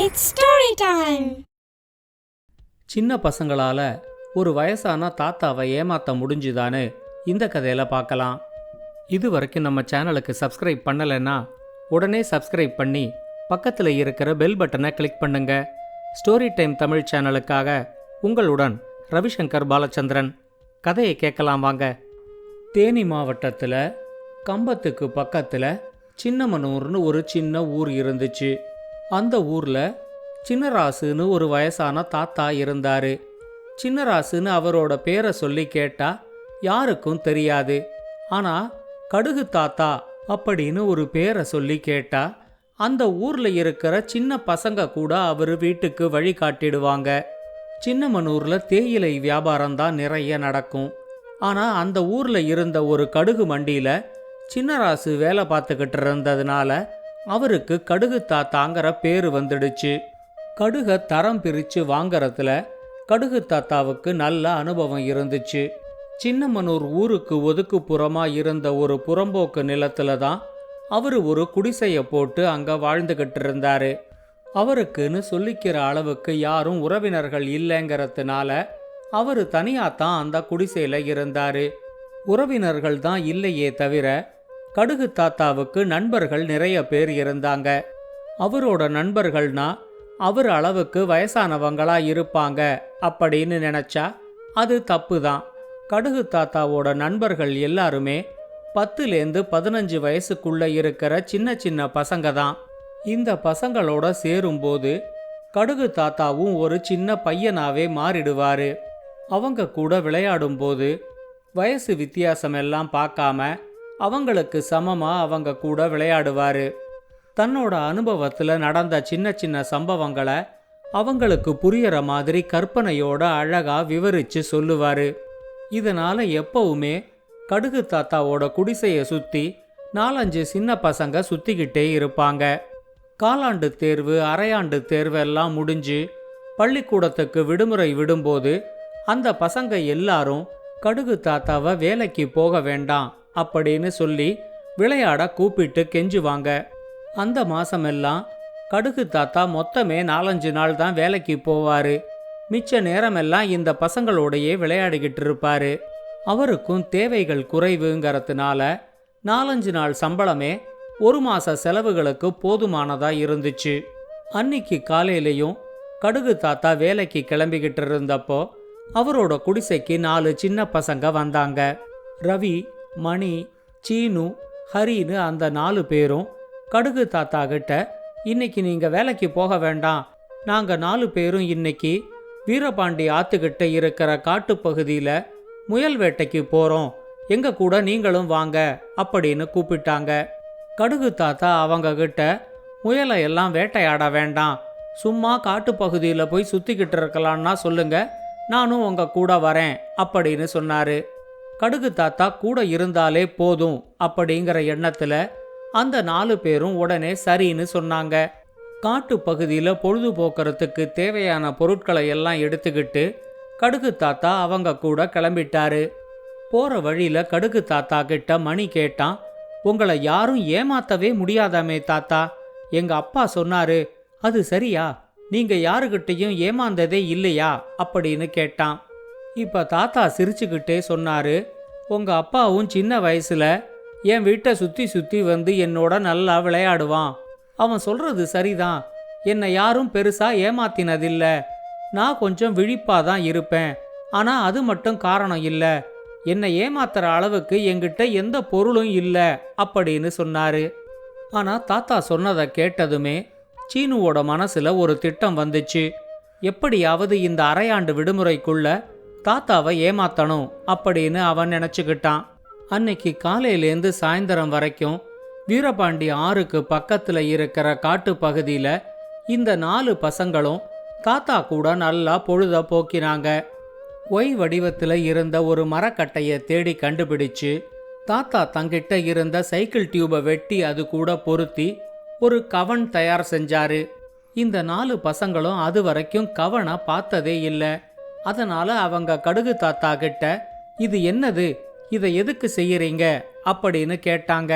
It's story time சின்ன பசங்களால ஒரு வயசான தாத்தாவை ஏமாத்த முடிஞ்சுதான்னு இந்த கதையில பார்க்கலாம். இது வரைக்கும் நம்ம சேனலுக்கு சப்ஸ்கிரைப் பண்ணலைன்னா உடனே சப்ஸ்கிரைப் பண்ணி பக்கத்தில் இருக்கிற பெல் பட்டனை கிளிக் பண்ணுங்க. ஸ்டோரி டைம் தமிழ் சேனலுக்காக உங்களுடன் ரவிசங்கர் பாலச்சந்திரன். கதையை கேட்கலாம் வாங்க. தேனி மாவட்டத்தில் கம்பத்துக்கு பக்கத்தில் சின்னமனூர்னு ஒரு சின்ன ஊர் இருந்துச்சு. அந்த ஊரில் சின்னராசுன்னு ஒரு வயசான தாத்தா இருந்தாரு. சின்னராசுன்னு அவரோட பேரை சொல்லி கேட்டா யாருக்கும் தெரியாது. ஆனா கடுகு தாத்தா அப்படின்னு ஒரு பேரை சொல்லி கேட்டா அந்த ஊர்ல இருக்கிற சின்ன பசங்க கூட அவர் வீட்டுக்கு வழி காட்டிடுவாங்க. சின்னமனூர்ல தேயிலை வியாபாரம் தான் நிறைய நடக்கும். ஆனா அந்த ஊர்ல இருந்த ஒரு கடுகு மண்டியில சின்னராசு வேலை பார்த்துக்கிட்டு இருந்ததுனால அவருக்கு கடுகு தாத்தாங்கிற பேர் வந்துடுச்சு. கடுகை தரம் பிரித்து வாங்கறதுல கடுகு தாத்தாவுக்கு நல்ல அனுபவம் இருந்துச்சு. சின்னமனூர் ஊருக்கு ஒதுக்குப்புறமா இருந்த ஒரு புறம்போக்கு நிலத்துல தான் அவர் ஒரு குடிசையை போட்டு அங்க வாழ்ந்துகிட்டு இருந்தாரு. அவருக்குன்னு சொல்லிக்கிற அளவுக்கு யாரும் உறவினர்கள் இல்லைங்கிறதுனால அவர் தனியாத்தான் அந்த குடிசையில் இருந்தாரு. உறவினர்கள் தான் இல்லையே தவிர கடுகு தாத்தாவுக்கு நண்பர்கள் நிறைய பேர் இருந்தாங்க. அவரோட நண்பர்கள்னா அவர் அளவுக்கு வயசானவங்களா இருப்பாங்க அப்படின்னு நினைச்சா அது தப்பு தான் கடுகு தாத்தாவோட நண்பர்கள் எல்லாருமே பத்துலேருந்து பதினஞ்சு வயசுக்குள்ள இருக்கிற சின்ன சின்ன பசங்க தான் இந்த பசங்களோட சேரும்போது கடுகு தாத்தாவும் ஒரு சின்ன பையனாவே மாறிடுவாரு. அவங்க கூட விளையாடும்போது வயசு வித்தியாசம் எல்லாம் பார்க்காம அவங்களுக்கு சமமாக அவங்க கூட விளையாடுவார். தன்னோட அனுபவத்தில் நடந்த சின்ன சின்ன சம்பவங்களை அவங்களுக்கு புரியற மாதிரி கற்பனையோட அழகாக விவரித்து சொல்லுவார். இதனால் எப்பவுமே கடுகு தாத்தாவோட குடிசையை சுற்றி நாலஞ்சு சின்ன பசங்க சுற்றிக்கிட்டே இருப்பாங்க. காலாண்டு தேர்வு அரையாண்டு தேர்வெல்லாம் முடிஞ்சு பள்ளிக்கூடத்துக்கு விடுமுறை விடும்போது அந்த பசங்க எல்லாரும் கடுகு தாத்தாவை வேலைக்கு போக வேண்டாம். அப்படின்னு சொல்லி விளையாட கூப்பிட்டு கெஞ்சுவாங்க. அந்த மாசமெல்லாம் கடுகு தாத்தா மொத்தமே நாலஞ்சு நாள் தான் வேலைக்கு போவாரு. மிச்ச நேரமெல்லாம் இந்த பசங்களோடையே விளையாடிக்கிட்டு இருப்பாரு. அவருக்கும் தேவைகள் குறைவுங்கிறதுனால நாலஞ்சு நாள் சம்பளமே ஒரு மாச செலவுகளுக்கு போதுமானதா இருந்துச்சு. அன்னைக்கு காலையிலையும் கடுகு தாத்தா வேலைக்கு கிளம்பிக்கிட்டு இருந்தப்போ அவரோட குடிசைக்கு நாலு சின்ன பசங்க வந்தாங்க. ரவி மணி சீனு ஹரின்னு அந்த நாலு பேரும் கடுகு தாத்தா கிட்ட இன்னைக்கு நீங்கள் வேலைக்கு போக வேண்டாம். நாங்கள் நாலு பேரும் இன்னைக்கு வீரபாண்டி ஆத்துக்கிட்ட இருக்கிற காட்டுப்பகுதியில் முயல் வேட்டைக்கு போகிறோம் எங்க கூட நீங்களும் வாங்க அப்படின்னு கூப்பிட்டாங்க. கடுகு தாத்தா அவங்க கிட்ட முயலை எல்லாம் வேட்டையாட வேண்டாம். சும்மா காட்டுப்பகுதியில் போய் சுத்திக்கிட்டு இருக்கலாம்னா சொல்லுங்க. நானும் உங்க கூட வரேன் அப்படின்னு சொன்னாரு. கடுகு தாத்தா கூட இருந்தாலே போதும் அப்படிங்கிற எண்ணத்துல அந்த நாலு பேரும் உடனே சரின்னு சொன்னாங்க. காட்டு பகுதியில் பொழுதுபோக்குறதுக்கு தேவையான பொருட்களை எல்லாம் எடுத்துக்கிட்டு கடுகு தாத்தா அவங்க கூட கிளம்பிட்டாரு. போற வழியில கடுகு தாத்தா கிட்ட மணி கேட்டான் உங்களை யாரும் ஏமாத்தவே முடியாதாமே தாத்தா. எங்க அப்பா சொன்னாரு அது சரியா? நீங்க யாருக்கிட்டேயும் ஏமாந்ததே இல்லையா? அப்படின்னு கேட்டான். இப்போ தாத்தா சிரிச்சுக்கிட்டே சொன்னாரு உங்கள் அப்பாவும் சின்ன வயசில் என் வீட்டை சுற்றி சுற்றி வந்து என்னோட நல்லா விளையாடுவான். அவன் சொல்கிறது சரிதான். என்னை யாரும் பெருசாக ஏமாத்தினதில்லை. நான் கொஞ்சம் விழிப்பாக தான் இருப்பேன். ஆனால் அது மட்டும் காரணம் இல்லை. என்னை ஏமாத்துற அளவுக்கு என்கிட்ட எந்த பொருளும் இல்லை அப்படின்னு சொன்னாரு. ஆனால் தாத்தா சொன்னதை கேட்டதுமே சீனுவோட மனசில் ஒரு திட்டம் வந்துச்சு. எப்படியாவது இந்த அரையாண்டு விடுமுறைக்குள்ள தாத்தாவை ஏமாத்தணும் அப்படின்னு அவன் நினச்சிக்கிட்டான். அன்னைக்கு காலையிலேருந்து சாயந்தரம் வரைக்கும் வீரபாண்டி ஆறுக்கு பக்கத்தில் இருக்கிற காட்டு பகுதியில் இந்த நாலு பசங்களும் தாத்தா கூட நல்லா பொழுத போக்கினாங்க. ஒய் வடிவத்தில் இருந்த ஒரு மரக்கட்டையை தேடி கண்டுபிடிச்சு தாத்தா தங்கிட்ட இருந்த சைக்கிள் டியூபை வெட்டி அது கூட பொருத்தி ஒரு கவன் தயார் செஞ்சாரு. இந்த நாலு பசங்களும் அது வரைக்கும் கவனை பார்த்ததே இல்லை. அதனால் அவங்க கடுகு தாத்தா கிட்ட இது என்னது? இதை எதுக்கு செய்யறீங்க? அப்படின்னு கேட்டாங்க.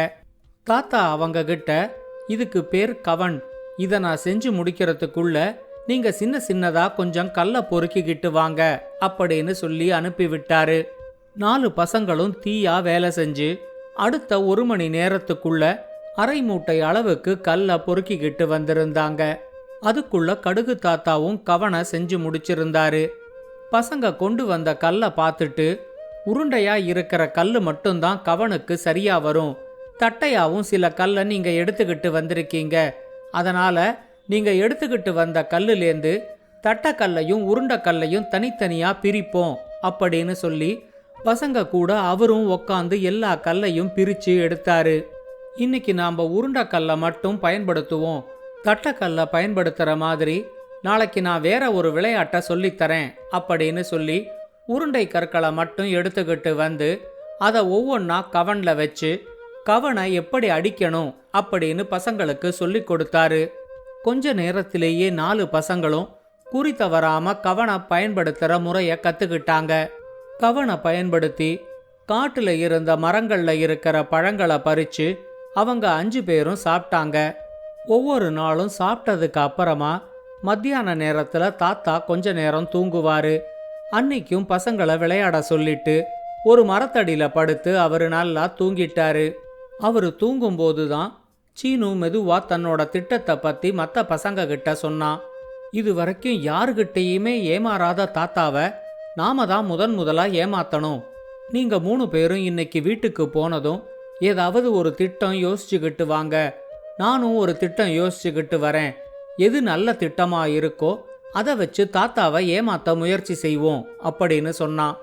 தாத்தா அவங்க கிட்ட இதுக்கு பேர் கவன். இதை நான் செஞ்சு முடிக்கிறதுக்குள்ள நீங்க சின்ன சின்னதா கொஞ்சம் கல்லை பொறுக்கிக்கிட்டு வாங்க அப்படின்னு சொல்லி அனுப்பிவிட்டாரு. நாலு பசங்களும் தீயா வேலை செஞ்சு அடுத்த ஒரு மணி நேரத்துக்குள்ள அரை மூட்டை அளவுக்கு கல்லை பொறுக்கிக்கிட்டு வந்திருந்தாங்க. அதுக்குள்ள கடுகு தாத்தாவும் கவனை செஞ்சு முடிச்சிருந்தாரு. பசங்க கொண்டு வந்த கல்லை பார்த்துட்டு உருண்டையா இருக்கிற கல் மட்டும்தான் கவனுக்கு சரியா வரும். தட்டையாவும் சில கல்லை நீங்க எடுத்துக்கிட்டு வந்திருக்கீங்க. அதனால நீங்க எடுத்துக்கிட்டு வந்த கல்லுலேருந்து தட்டக்கல்லையும் உருண்டைக்கல்லையும் தனித்தனியா பிரிப்போம் அப்படின்னு சொல்லி பசங்க கூட அவரும் உக்காந்து எல்லா கல்லையும் பிரிச்சு எடுத்தாரு. இன்னைக்கு நாம உருண்டைக்கல்லை மட்டும் பயன்படுத்துவோம். தட்டக்கல்லை பயன்படுத்துற மாதிரி நாளைக்கு நான் வேற ஒரு விளையாட்டை சொல்லித்தரேன் அப்படின்னு சொல்லி உருண்டை கற்களை மட்டும் எடுத்துக்கிட்டு வந்து அதை ஒவ்வொன்றா கவனில் வச்சு கவனை எப்படி அடிக்கணும்? அப்படின்னு பசங்களுக்கு சொல்லி கொடுத்தாரு. கொஞ்ச நேரத்திலேயே நாலு பசங்களும் குறி தவறாம கவனை பயன்படுத்துகிற முறையை கற்றுக்கிட்டாங்க கவனை பயன்படுத்தி காட்டில் இருந்த மரங்களில் இருக்கிற பழங்களை பறித்து அவங்க அஞ்சு பேரும் சாப்பிட்டாங்க. ஒவ்வொரு நாளும் சாப்பிட்டதுக்கு அப்புறமா மத்தியான நேரத்துல தாத்தா கொஞ்ச நேரம் தூங்குவாரு. அன்னைக்கும் பசங்களை விளையாட சொல்லிட்டு ஒரு மரத்தடியில படுத்து அவரு நல்லா தூங்கிட்டாரு. அவரு தூங்கும்போது தான் சீனு மெதுவா தன்னோட திட்டத்தை பத்தி மற்ற பசங்க கிட்ட சொன்னான் இது வரைக்கும் யாருக்கிட்டேயுமே ஏமாறாத தாத்தாவை நாம தான் முதன் முதலா ஏமாத்தணும். நீங்க மூணு பேரும் இன்னைக்கு வீட்டுக்கு போனதும் ஏதாவது ஒரு திட்டம் யோசிச்சுக்கிட்டு வாங்க. நானும் ஒரு திட்டம் யோசிச்சுக்கிட்டு வரேன். எது நல்ல திட்டமா இருக்கோ அதை வச்சு தாத்தாவை ஏமாத்த முயற்சி செய்வோம் அப்படின்னு சொன்னான்.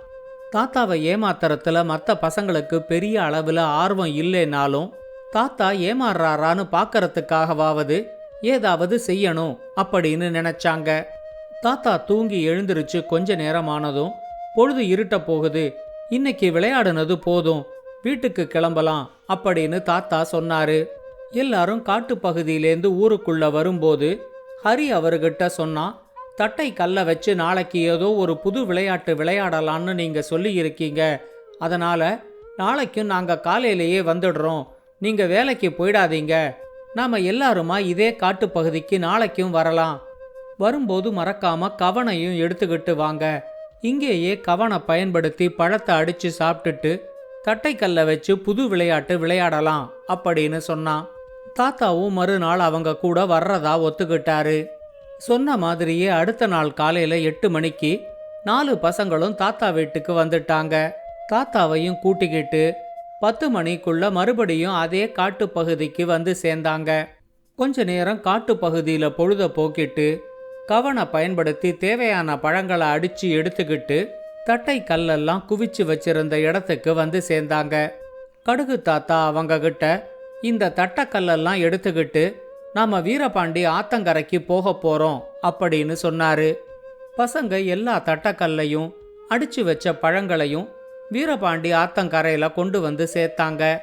தாத்தாவை ஏமாத்துறதுல மற்ற பசங்களுக்கு பெரிய அளவில் ஆர்வம் இல்லைனாலும் தாத்தா ஏமாறுறாரான்னு பார்க்கறதுக்காகவாவது ஏதாவது செய்யணும் அப்படின்னு நினைச்சாங்க. தாத்தா தூங்கி எழுந்திருச்சு கொஞ்ச நேரம் ஆனதும் பொழுது இருட்ட போகுது இன்னைக்கு விளையாடுனது போதும் வீட்டுக்கு கிளம்பலாம் அப்படின்னு தாத்தா சொன்னாரு. எல்லாரும் காட்டு பகுதியிலேருந்து ஊருக்குள்ள வரும்போது ஹரி அவர்கிட்ட சொன்னான் தட்டை கல்ல வச்சு நாளைக்கு ஏதோ ஒரு புது விளையாட்டு விளையாடலான்னு நீங்க சொல்லியிருக்கீங்க. அதனால் அதனால நாளைக்கும் நாங்க காலையிலேயே வந்துடுறோம். நீங்க வேலைக்கு போயிடாதீங்க. நாம எல்லாருமா இதே காட்டுப் பகுதிக்கு நாளைக்கும் வரலாம். வரும்போது மறக்காம கவனையும் எடுத்துக்கிட்டு வாங்க. இங்கேயே கவனை பயன்படுத்தி பழத்தை அடிச்சு சாப்பிட்டுட்டு தட்டைக்கல்ல வச்சு புது விளையாட்டு விளையாடலாம் அப்படின்னு சொன்னான் தாத்தாவும் மறுநாள் அவங்க கூட வர்றதா ஒத்துக்கிட்டாரு. சொன்ன மாதிரியே அடுத்த நாள் காலையில எட்டு மணிக்கு நாலு பசங்களும் தாத்தா வீட்டுக்கு வந்துட்டாங்க. தாத்தாவையும் கூட்டிக்கிட்டு பத்து மணிக்குள்ள மறுபடியும் அதே காட்டுப் பகுதிக்கு வந்து சேர்ந்தாங்க. கொஞ்ச நேரம் காட்டுப் பகுதியில் பொழுத போக்கிட்டு கவனை பயன்படுத்தி தேவையான பழங்களை அடிச்சு எடுத்துக்கிட்டு தட்டை கல்லெல்லாம் குவிச்சு வச்சிருந்த இடத்துக்கு வந்து சேர்ந்தாங்க. கடுகு தாத்தா அவங்க கிட்ட இந்த தட்டக்கல்லெல்லாம் எடுத்துக்கிட்டு நாம வீரபாண்டி ஆத்தங்கரைக்கு போக போறோம் அப்படின்னு சொன்னாரு. பசங்க எல்லா தட்டக்கல்லையும் அடிச்சு வச்ச பழங்களையும் வீரபாண்டி ஆத்தங்கரையில கொண்டு வந்து சேர்த்தாங்க.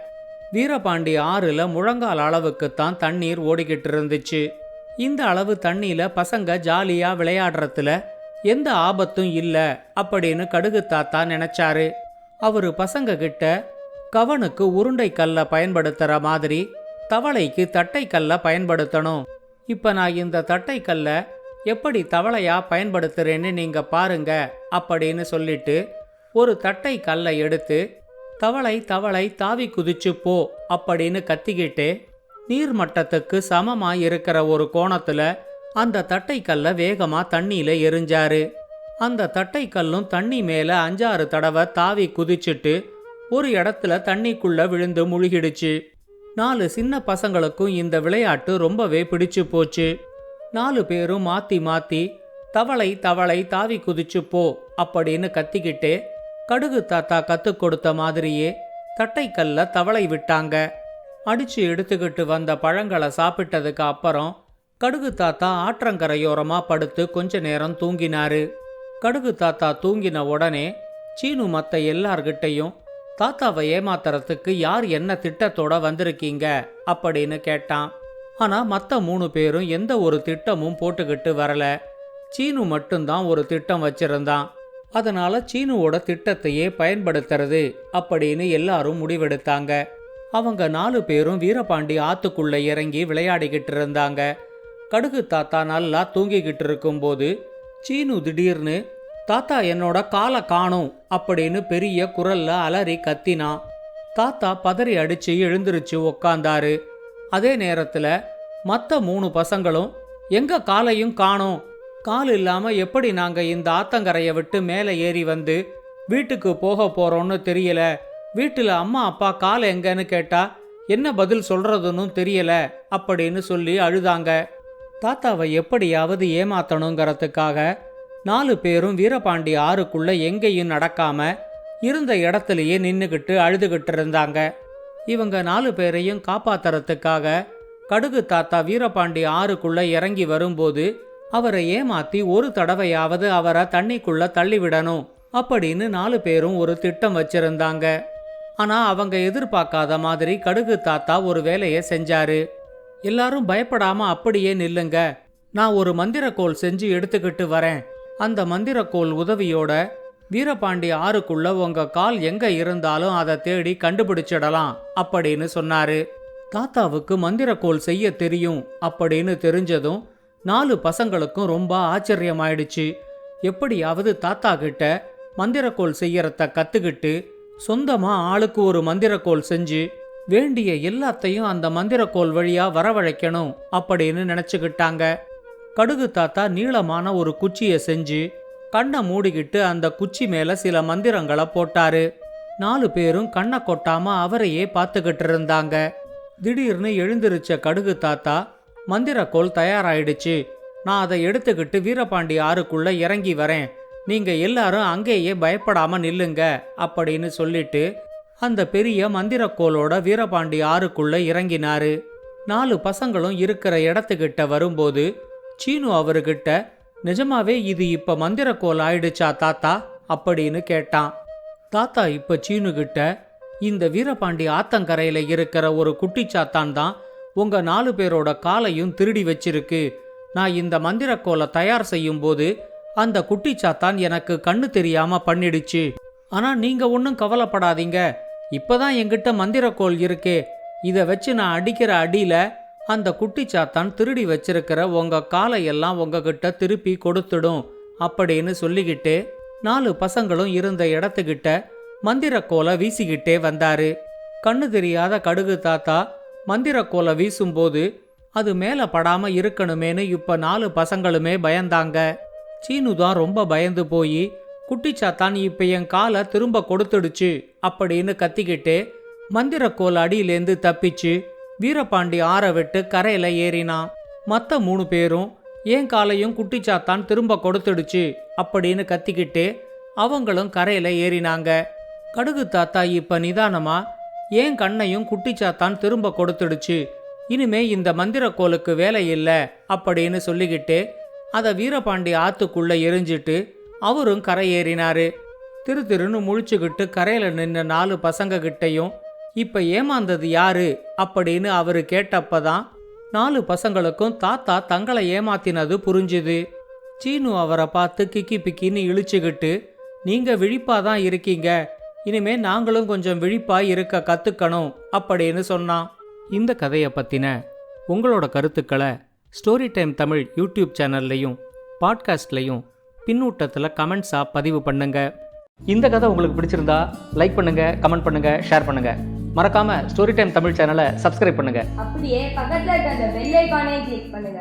வீரபாண்டி ஆறுல முழங்கால் அளவுக்குத்தான் தண்ணீர் ஓடிக்கிட்டு இருந்துச்சு. இந்த அளவு தண்ணியில பசங்க ஜாலியா விளையாடுறதுல எந்த ஆபத்தும் இல்ல அப்படின்னு கடுகு தாத்தா நினைச்சாரு. அவரு பசங்க கிட்ட கவனுக்கு உருண்டை கல்லை பயன்படுத்துகிற மாதிரி தவளைக்கு தட்டை கல்லை பயன்படுத்தணும். இப்போ நான் இந்த தட்டை கல்லை எப்படி தவளையா பயன்படுத்துறேன்னு நீங்க பாருங்க அப்படின்னு சொல்லிட்டு ஒரு தட்டை கல்லை எடுத்து தவளை தவளை தாவி குதிச்சு போ அப்படின்னு கத்திக்கிட்டு நீர்மட்டத்துக்கு சமமாக இருக்கிற ஒரு கோணத்தில் அந்த தட்டை கல்லை வேகமாக தண்ணியில் எரிஞ்சாரு. அந்த தட்டை கல்லும் தண்ணி மேலே அஞ்சாறு தடவை தாவி குதிச்சுட்டு ஒரு இடத்துல தண்ணிக்குள்ள விழுந்து முழுகிடுச்சு. நாலு சின்ன பசங்களுக்கும் இந்த விளையாட்டு ரொம்பவே பிடிச்சு போச்சு. நாலு பேரும் மாத்தி மாத்தி தவளை தவளை தாவி குதிச்சு போ அப்படின்னு கத்திக்கிட்டே கடுகு தாத்தா கத்துக் கொடுத்த மாதிரியே தட்டைக்கல்ல தவளை விட்டாங்க. அடிச்சு எடுத்துக்கிட்டு வந்த பழங்களை சாப்பிட்டதுக்கு அப்புறம் கடுகு தாத்தா ஆற்றங்கரையோரமா படுத்து கொஞ்ச நேரம் தூங்கினாரு. கடுகு தாத்தா தூங்கின உடனே சீனு மத்த எல்லார்கிட்டையும் தாத்தாவை ஏமாத்துறதுக்கு யார் என்ன திட்டத்தோட வந்திருக்கீங்க? அப்படின்னு கேட்டான். ஆனா மற்ற மூணு பேரும் எந்த ஒரு திட்டமும் போட்டுக்கிட்டு வரல. சீனு மட்டும்தான் ஒரு திட்டம் வச்சிருந்தான். அதனால சீனுவோட திட்டத்தையே பயன்படுத்துறது அப்படின்னு எல்லாரும் முடிவெடுத்தாங்க. அவங்க நாலு பேரும் வீரபாண்டி ஆத்துக்குள்ள இறங்கி விளையாடிக்கிட்டு இருந்தாங்க. கடுகு தாத்தா நல்லா தூங்கிக்கிட்டு இருக்கும்போது சீனு திடீர்னு தாத்தா என்னோட காலை காணும் அப்படின்னு பெரிய குரல்ல அலறி கத்தினான் தாத்தா பதறி அடிச்சு எழுந்திருச்சு உக்காந்தாரு. அதே நேரத்துல மற்ற மூணு பசங்களும் எங்க காலையும் காணோம். கால் இல்லாம எப்படி நாங்க இந்த ஆத்தங்கரையை விட்டு மேலே ஏறி வந்து வீட்டுக்கு போக போறோம்னு தெரியல. வீட்டுல அம்மா அப்பா கால் எங்கன்னு கேட்டா என்ன பதில் சொல்றதுன்னு தெரியல அப்படின்னு சொல்லி அழுதாங்க. தாத்தாவை எப்படியாவது ஏமாத்தணுங்கிறதுக்காக நாலு பேரும் வீரபாண்டி ஆறுக்குள்ள எங்கேயும் நடக்காம இருந்த இடத்துலயே நின்றுக்கிட்டு அழுதுகிட்டு இருந்தாங்க. இவங்க நாலு பேரையும் காப்பாத்துறதுக்காக கடுகு தாத்தா வீரபாண்டி ஆறுக்குள்ள இறங்கி வரும்போது அவரை ஏமாத்தி ஒரு தடவையாவது அவரை தண்ணிக்குள்ள தள்ளிவிடணும் அப்படின்னு நாலு பேரும் ஒரு திட்டம் வச்சிருந்தாங்க. ஆனா அவங்க எதிர்பார்க்காத மாதிரி கடுகு தாத்தா ஒரு வேலையை செஞ்சாரு. எல்லாரும் பயப்படாம அப்படியே நில்லுங்க. நான் ஒரு மந்திரக்கோள் செஞ்சு எடுத்துக்கிட்டு வரேன். அந்த மந்திரக்கோல் உதவியோட வீரபாண்டி ஆறுக்குள்ள உங்க கால் எங்க இருந்தாலும் அதை தேடி கண்டுபிடிச்சிடலாம் அப்படின்னு சொன்னாரு. தாத்தாவுக்கு மந்திரக்கோள் செய்ய தெரியும் அப்படின்னு தெரிஞ்சதும் நாலு பசங்களுக்கும் ரொம்ப ஆச்சரியமாயிடுச்சு. எப்படியாவது தாத்தா கிட்ட மந்திரக்கோள் செய்யறத கத்துக்கிட்டு சொந்தமா ஆளுக்கு ஒரு மந்திரக்கோல் செஞ்சு வேண்டிய எல்லாத்தையும் அந்த மந்திரக்கோல் வழியா வரவழைக்கணும் அப்படின்னு நினைச்சுக்கிட்டாங்க. கடுகு தாத்தா நீளமான ஒரு குச்சியை செஞ்சு கண்ணை மூடிக்கிட்டு அந்த குச்சி மேல சில மந்திரங்களை போட்டாரு. நாலு பேரும் கண்ணை கொட்டாம அவரையே பார்த்துக்கிட்டு இருந்தாங்க. திடீர்னு எழுந்திருச்ச கடுகு தாத்தா மந்திரக்கோல் தயாராயிடுச்சு. நான் அதை எடுத்துக்கிட்டு வீரபாண்டி ஆறுக்குள்ள இறங்கி வரேன். நீங்க எல்லாரும் அங்கேயே பயப்படாம நில்லுங்க அப்படின்னு சொல்லிட்டு அந்த பெரிய மந்திரக்கோளோட வீரபாண்டி ஆறுக்குள்ள இறங்கினாரு. நாலு பசங்களும் இருக்கிற இடத்துக்கிட்ட வரும்போது சீனு அவர்கிட்ட நிஜமாவே இது இப்ப மந்திரக்கோல் ஆயிடுச்சா தாத்தா? அப்படின்னு கேட்டான். தாத்தா இப்ப சீனு கிட்ட இந்த வீரபாண்டி ஆத்தங்கரையில இருக்கிற ஒரு குட்டிச்சாத்தான் தான் உங்க நாலு பேரோட காலையும் திருடி வச்சிருக்கு. நான் இந்த மந்திரக்கோலை தயார் செய்யும் போது அந்த குட்டிச்சாத்தான் எனக்கு கண்ணு தெரியாம பண்ணிடுச்சு. ஆனா நீங்க ஒன்றும் கவலைப்படாதீங்க. இப்பதான் எங்கிட்ட மந்திரக்கோல் இருக்கே. இதை வச்சு நான் அடிக்கிற அடியில அந்த குட்டிச்சாத்தான் திருடி வச்சிருக்கிற உங்க காலையெல்லாம் உங்ககிட்ட திருப்பி கொடுத்துடும் அப்படின்னு சொல்லிக்கிட்டு நாலு பசங்களும் இருந்த இடத்துக்கிட்ட மந்திரக்கோலை வீசிக்கிட்டே வந்தாரு. கண்ணு தெரியாத கடுகு தாத்தா மந்திரக்கோலை வீசும்போது அது மேலே படாம இருக்கணுமேனு இப்ப நாலு பசங்களுமே பயந்தாங்க. சீனு தான் ரொம்ப பயந்து போய் குட்டிச்சாத்தான் இப்ப என் காலை திரும்ப கொடுத்துடுச்சு அப்படின்னு கத்திக்கிட்டே மந்திரக்கோல் அடியிலேந்து தப்பிச்சு வீரபாண்டி ஆற விட்டு கரையில் ஏறினான் மற்ற மூணு பேரும் ஏன் காலையும் குட்டிச்சாத்தான் திரும்ப கொடுத்துடுச்சு? அப்படின்னு கத்திக்கிட்டு அவங்களும் கரையில் ஏறினாங்க. கடுகு தாத்தா இப்போ நிதானமாக ஏன் கண்ணையும் குட்டிச்சாத்தான் திரும்ப கொடுத்துடுச்சு? இனிமே இந்த மந்திரக்கோலுக்கு வேலை இல்லை அப்படின்னு சொல்லிக்கிட்டு அதை வீரபாண்டி ஆத்துக்குள்ளே எரிஞ்சிட்டு அவரும் கரை ஏறினாரு திரு திருன்னு முழிச்சுக்கிட்டு கரையில் நின்ன நாலு பசங்க கிட்டையும் இப்போ ஏமாந்தது யாரு அப்படின்னு அவரு கேட்டப்பதான் நாலு பசங்களுக்கும் தாத்தா தங்களை ஏமாத்தினது புரிஞ்சுது. சீனு அவரை பார்த்து கிக்கி பிக்கின்னு இழிச்சுக்கிட்டு நீங்க விழிப்பாதான் இருக்கீங்க. இனிமே நாங்களும் கொஞ்சம் விழிப்பா இருக்க கத்துக்கணும் அப்படின்னு சொன்னான். இந்த கதையை பத்தின உங்களோட கருத்துக்களை ஸ்டோரி டைம் தமிழ் யூடியூப் சேனல்லையும் பாட்காஸ்ட்லையும் பின்னூட்டத்தில் கமெண்ட்ஸாக பதிவு பண்ணுங்க. இந்த கதை உங்களுக்கு பிடிச்சிருந்தா லைக் பண்ணுங்க கமெண்ட் பண்ணுங்க ஷேர் பண்ணுங்க. மறக்காம ஸ்டோரி டைம் தமிழ் சேனலை சப்ஸ்கிரைப் பண்ணுங்க. அப்படியே பக்கத்துல இருக்க அந்த பெல் ஐகானையும் கிளிக் பண்ணுங்க.